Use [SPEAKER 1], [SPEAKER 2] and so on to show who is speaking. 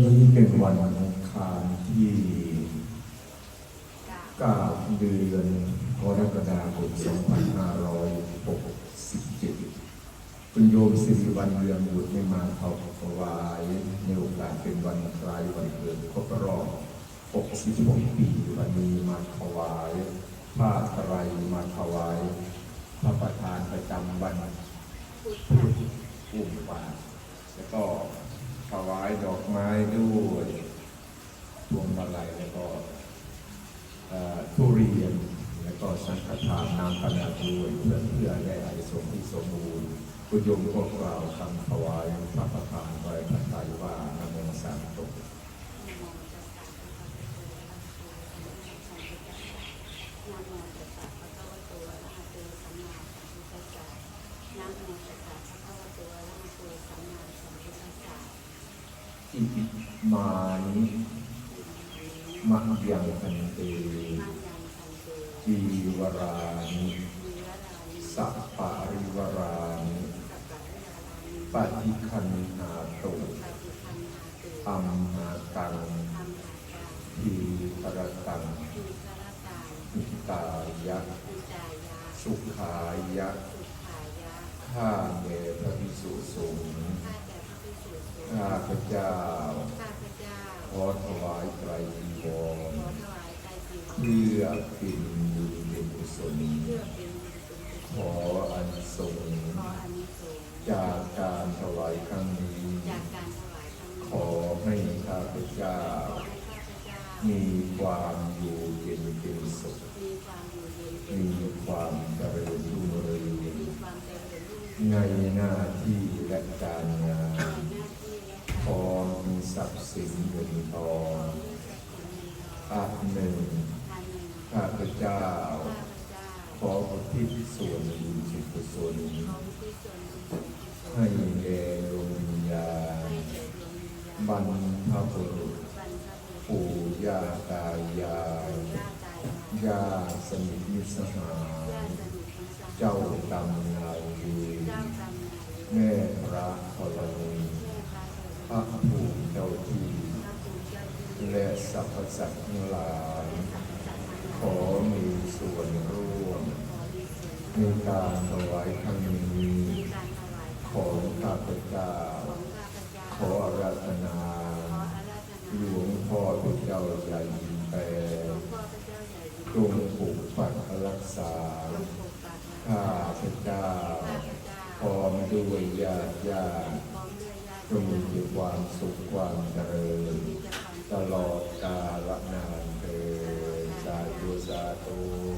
[SPEAKER 1] นี้เป็นวันอังคารที่เก้าเดือนกรกฎาคม2567คุณโยมสิริวัลเรืองบุตรไม่มาเผาถวายในโอกาสเป็นวันคล้ายวันเกิดครบรอบ66ปีวันนี้มาถวายผ้าไตรมาถวายพระประธานประจำวันพุทธอุ้มบาทแล้วก็ ถวายดอกไม้ด้วยพวงมาลัยแล้วก็ทุเรียนแล้วก็สังฆทานน้ำปนาด้วยเพื่อเพื่อได้อานิสงส์ที่สมบูรณ์คุณโยมก็กล่าวคำถวายพระประธานไว้พระไตรว่านโมสามจบ อิติมานิมะยังพันเตจีวรานิสัพปะริวรานิปฏิคันหาตุอัมหากังทีปรตังอิตายะ สุขายะข้าเมพระพิสุสงฆ์ ข้าพเจ้าขอถวายไตรจีวรเพื่อเป็นบุญเป็นกุศลขออันสงส์จากการถวายครั้งนี้ ขอให้ข้าพเจ้ามีความอยู่เย็นเป็นสุขมีความเจริญรุ่งเรืองในหน้าที่และการงาน ทรัพย์สินเงินทองอันหนึ่งข้าพเจ้า ขออุทิศส่วนบุญสุกุศลให้แก่ดวงวิญญาณบรรพบุรุษปู่ย่าตายายญาสนิทมิตรสหายเจ้ากรรมนายเวรแม่พระธรณีพระภูาที่และสรรพสัตว์ทั้งหลายขอมีส่วนร่วมในการถวายครั้งนี้ของข้าพเจ้าขออาราธนาหลวงพ่อพระเจ้าใหญ่ยินแปรจงปกปักรักษาข้าพเจ้าพร้อมด้วยญาติญาติจงมีความสุข Oh.